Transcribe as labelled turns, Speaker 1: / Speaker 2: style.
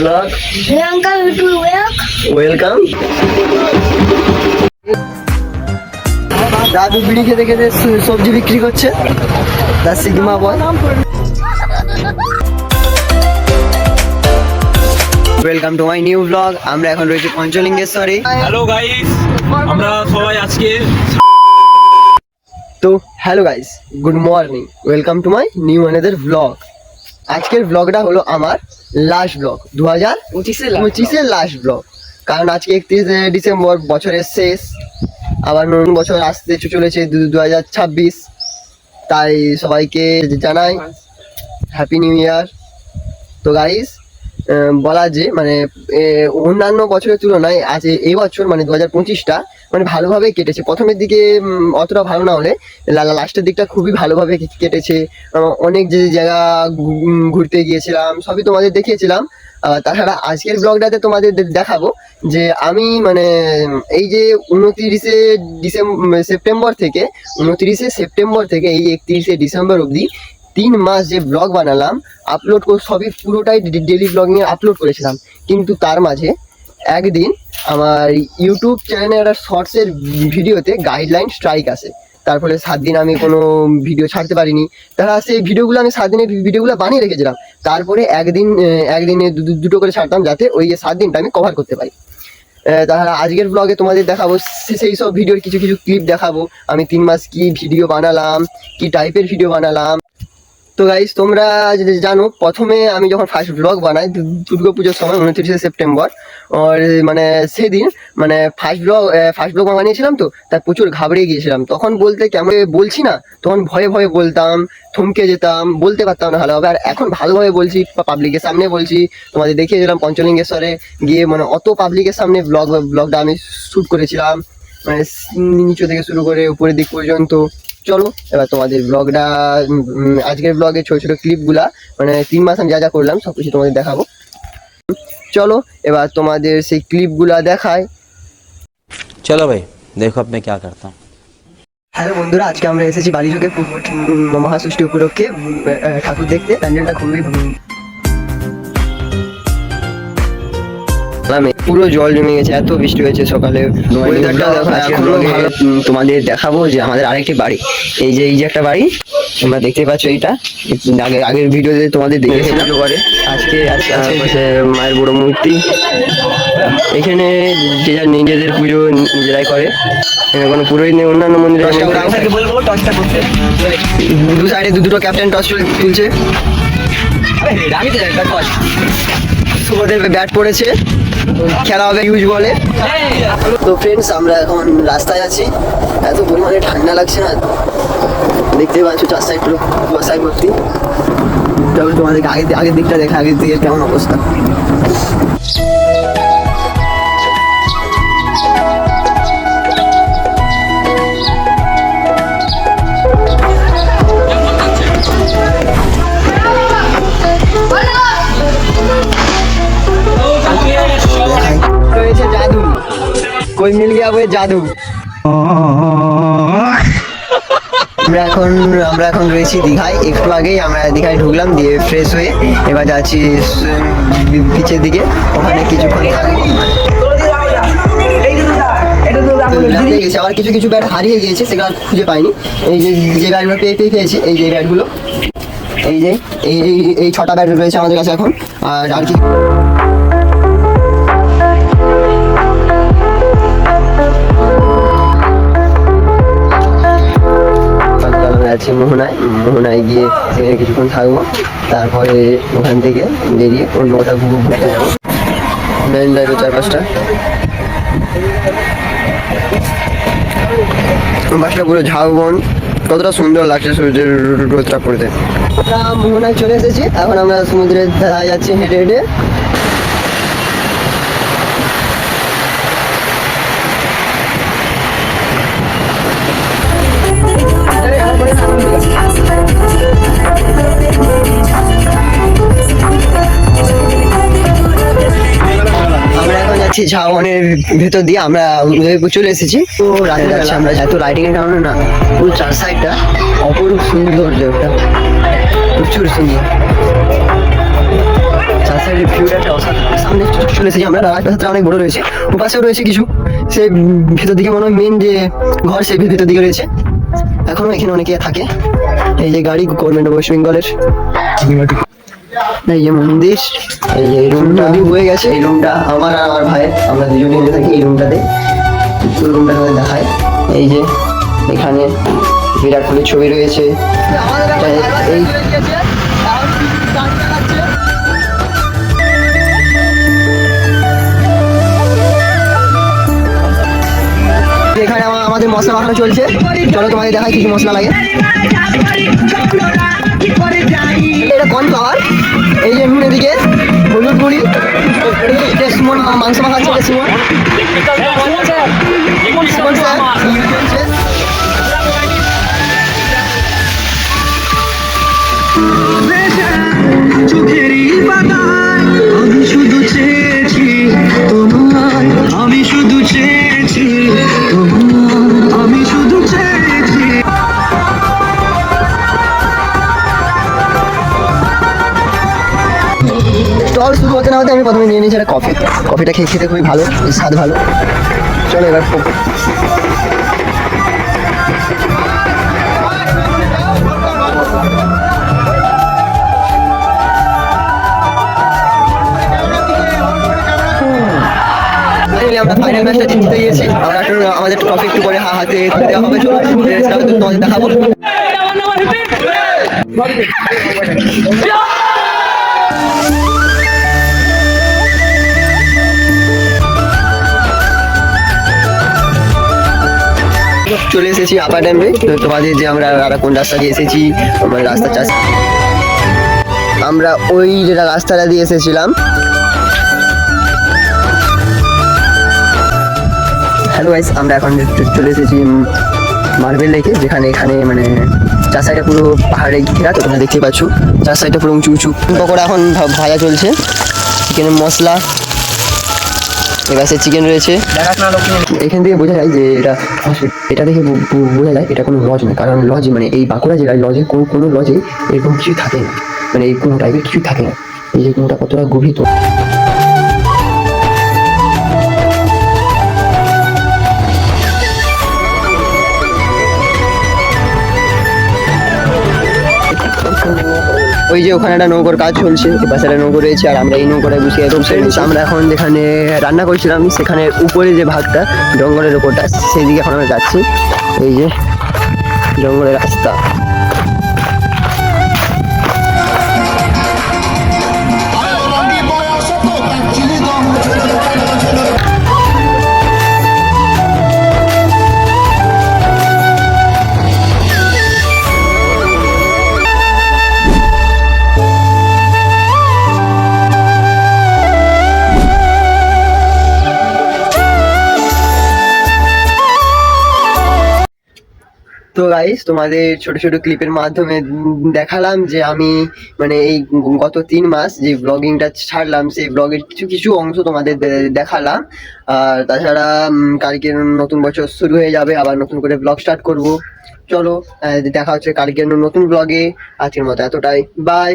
Speaker 1: Blog welcome দাদু বিড়ি খেতে খেতে সবজি বিক্রি করছে। তার sigma boy welcome to my new blog আমরা এখন রয়েছি পঞ্চলিঙ্গেশ্বরে।
Speaker 2: হ্যালো গাইস আমরা সবাই আজকে
Speaker 1: তো hello guys good morning welcome to my new another blog আজকের ব্লগটা হলো আমার লাস্ট ব্লগ দু হাজার পঁচিশের লাস্ট ব্লগ কারণ আজকে একত্রিশে ডিসেম্বর বছরের শেষ। আবার নতুন বছর আসতে চলেছে দু হাজার ছাব্বিশ। তাই সবাইকে জানাই হ্যাপি নিউ ইয়ার তো গাইস বলা যে মানে অন্যান্য বছরের তুলনায় আজ এই বছর মানে দু হাজার পঁচিশটা মানে ভালোভাবে কেটেছে। প্রথমের দিকে অতটা ভালো না হলে লাস্টের দিকটা খুবই ভালোভাবে কেটেছে। অনেক যে জায়গা ঘুরতে গিয়েছিলাম, সবই তোমাদের দেখিয়েছিলাম। তাছাড়া আজকের ব্লগটাতে তোমাদের দেখাবো যে, আমি মানে এই যে উনতিরিশে ডিসেম্বর সেপ্টেম্বর থেকে, উনতিরিশে সেপ্টেম্বর থেকে এই একত্রিশে ডিসেম্বর অবধি তিন মাস যে ব্লগ বানালাম আপলোড সবই পুরোটাই ডেলি ব্লগিংয়ে আপলোড করেছিলাম। কিন্তু তার মাঝে একদিন আমার ইউটিউব চ্যানেলে একটা শর্টসের ভিডিওতে গাইডলাইন স্ট্রাইক আসে তার ফলে সাত দিন আমি কোনো ভিডিও ছাড়তে পারিনি। তারা সেই ভিডিওগুলো আমি সাত দিনের ভিডিওগুলো বানিয়ে রেখেছিলাম। তারপরে একদিন একদিনে দুটো করে ছাড়তাম যাতে ওই সাত দিনটা আমি কভার করতে পারি। তাহলে আজকের ব্লগে তোমাদের দেখাবো সেই সব ভিডিওর কিছু কিছু ক্লিপ দেখাবো। আমি তিন মাস কি ভিডিও বানালাম, কি টাইপের ভিডিও বানালাম। তো গাইস তোমরা যদি জানো, প্রথমে আমি যখন ফার্স্ট ব্লগ বানাই দুর্গা পুজোর সময়, উনত্রিশে সেপ্টেম্বর, আর মানে সেদিন মানে ফার্স্ট ব্লগ ফার্স্ট ব্লগ বানিয়েছিলাম তো তাই প্রচুর ঘাবড়ে গিয়েছিলাম। তখন বলতে কেমন বলছি না, তখন ভয়ে ভয়ে বলতাম, থমকে যেতাম, বলতে পারতাম না ভালোভাবে। আর এখন ভালোভাবে বলছি পাবলিকের সামনে বলছি, তোমাদের দেখিয়েছিলাম পঞ্চলিঙ্গেশ্বরে গিয়ে মানে অত পাবলিকের সামনে ব্লগ ব্লগটা আমি শ্যুট করেছিলাম মানে নিচু থেকে শুরু করে উপরের দিক পর্যন্ত। চলো এবার তোমাদের ব্লগটা আজকের ব্লগে ছোটো ছোটো ক্লিপগুলা মানে তিন মাস আমি যা যা করলাম সব কিছু তোমাদের দেখাবো। চলো এবার তোমাদের সেই ক্লিপগুলা দেখায়
Speaker 3: চলো ভাই দেখো আপনি কে করতাম।
Speaker 1: হ্যালো বন্ধুরা আজকে আমরা এসেছি বালিযোগে মহাষষ্ঠী উপলক্ষে ঠাকুর দেখতে। প্যান্ডেলটা খুবই গ্রামে পুরো জল জমে গেছে এত বৃষ্টি হয়েছে সকালে। ওয়েদারটা দেখো এখনও ভালো তোমাদের দেখাবো যে আমাদের আরেকটি বাড়ি। এই যে এই যে একটা বাড়ি তোমরা দেখতে পাচ্ছ এইটা। আগে আগের ভিডিওতে তোমাদের দেখেছিলাম। আজকে আজকে মায়ের বড় মূর্তি। এখানে যে যার নিজেদের পুজো নিজেরাই করে। কোনো পুরোহিত নেই অন্যান্য মন্দিরে দু সাইডে দু দুটো ক্যাপ্টেন টস তুলছে সুবোধের ব্যাট পড়েছে। খেলা হবে ইউজ বলে তো ফ্রেন্ডস আমরা এখন রাস্তায় আছি। এত পরিমাণে ঠান্ডা লাগছে না। দেখতে পাচ্ছ চার সাইড পুরো কুয়াশায় ভর্তি। তবে তোমাদেরকে আগে আগের দিকটা দেখা আগের দিকে কেমন অবস্থা। কই মিল গিয়া বই জাদু। আমরা এখন আমরা এখন রয়েছি দীঘায়। একটু আগেই আমরা দীঘায় ঢুকলাম, দিয়ে ফ্রেশ হয়ে এবার যাচ্ছি বিচের দিকে। ওখানে কিছুক্ষণ গেছে। আবার কিছু কিছু ব্যাট হারিয়ে গিয়েছে সেগুলো খুঁজে পাইনি। এই যে যে ব্যাটগুলো পেয়ে পেয়ে পেয়েছি এই যে ব্যাটগুলো এই যে, এই- এই ছটা ব্যাট রয়েছে আমাদের কাছে এখন। আর আর কি আছি মোহনায়। মোহনায় গিয়ে সেখানে কিছুক্ষণ থাকব। তারপরে ওখান থেকে বেরিয়ে অন্য কোথাও ঘুরু ঘুরতে যাব। মেন যাবে চার পাঁচটা বাসটা পুরো ঝাউবন কতটা সুন্দর লাগছে সূর্যের রোদটা পড়তে। আমরা মোহনায় চলে এসেছি। এখন আমরা সমুদ্রের ধারে যাচ্ছি হেঁটে হেঁটে। যাচ্ছি ঝাউবনের ভেতর দিয়ে আমরা উদয়পুর চলে এসেছি। তো রাতে যাচ্ছি আমরা এত লাইটিং এর কারণে না পুরো চার সাইডটা অপরূপ সৌন্দর্য ওটা প্রচুর সুন্দর। চার একটা সামনে চলে এসেছি আমরা অনেক বড় রয়েছে। ওপাশেও রয়েছে কিছু। সে দিকে মনে হয় মেন যে ঘর, সে দিকে রয়েছে। এখনও এখানে অনেকে থাকে। এই যে গাড়ি গভর্নমেন্ট ওয়েস্ট বেঙ্গলের এই যে মন্দির এই যে রুম নদী হয়ে গেছে এই রুমটা আমার আর আমার ভাইয়ের আমরা দুজনে মিলে থাকি এই রুমটাতে পুরো রুমটা তোমাদের দেখায় এই যে এখানে বিরাট কোহলির ছবি রয়েছে এই এখানে আমাদের মশলা মাখানো চলছে চলো তোমাদের দেখায় কিছু মশলা লাগে এটা কোন পাওয়ার এই যে নুন এদিকে হলুদ গুঁড়ি। এটা সুমন মাংস মাখাচ্ছে এটা সুমন সুমন স্যার। চলছে।
Speaker 4: চোখেরই পাতায় আমি শুধু চেয়েছি
Speaker 1: কফি, কফিটা খেয়ে খেতে খুবই ভালো, স্বাদ ভালো। চলো এবার আমরা গিয়েছি আমরা একটু আমাদের ট্রফি একটু করে হাতে হবে চলো দেখাবো চলে এসেছি আপার ড্যামে তো তোমাদের যে আমরা কোন রাস্তা দিয়ে এসেছি, আমার রাস্তা চাষ আমরা ওই যেটা রাস্তাটা দিয়ে এসেছিলাম। হ্যালো গাইস আমরা এখন চলে এসেছি মার্বেল লেকে যেখানে এখানে মানে চার সাইডটা পুরো পাহাড়ে ঘেরা, তো তোমরা দেখতে পাচ্ছ। চার সাইডটা পুরো উঁচু উঁচু। পকোড়া এখন ভাজা চলছে। চিকেনের মশলা সে চিকেন রয়েছে। এখান থেকে বোঝা যায় যে এটা এটা দেখে বোঝা যায় এটা কোনো লজ নয়, কারণ লজে মানে এই বাঁকুড়া জেলায় লজে কোনো কোনো লজে এরকম কিছু থাকে না। মানে এই কোনো টাইপের কিছু থাকে না। এই যে কোনোটা কতটা গভীর তো ওই যে ওখানে একটা নৌকোর কাজ চলছে পাশে একটা নৌকো রয়েছে আর আমরা এই নৌকোটায় বসে একদম সেরেছি আমরা এখন যেখানে রান্না করছিলাম সেখানে উপরে যে ভাগটা জঙ্গলের ওপরটা সেদিকে এখন আমরা যাচ্ছি। এই যে জঙ্গলের রাস্তা। তো গাইস তোমাদের ছোট ছোট ক্লিপের মাধ্যমে দেখালাম যে আমি মানে এই গত তিন মাস যে ব্লগিংটা ছাড়লাম, সেই ব্লগের কিছু কিছু অংশ তোমাদের দেখালাম। আর তাছাড়া কালকে নতুন বছর শুরু হয়ে যাবে, আবার নতুন করে ব্লগ স্টার্ট করব। চলো দেখা হচ্ছে কালকে নতুন ব্লগে আজকের মতো এতটাই। বাই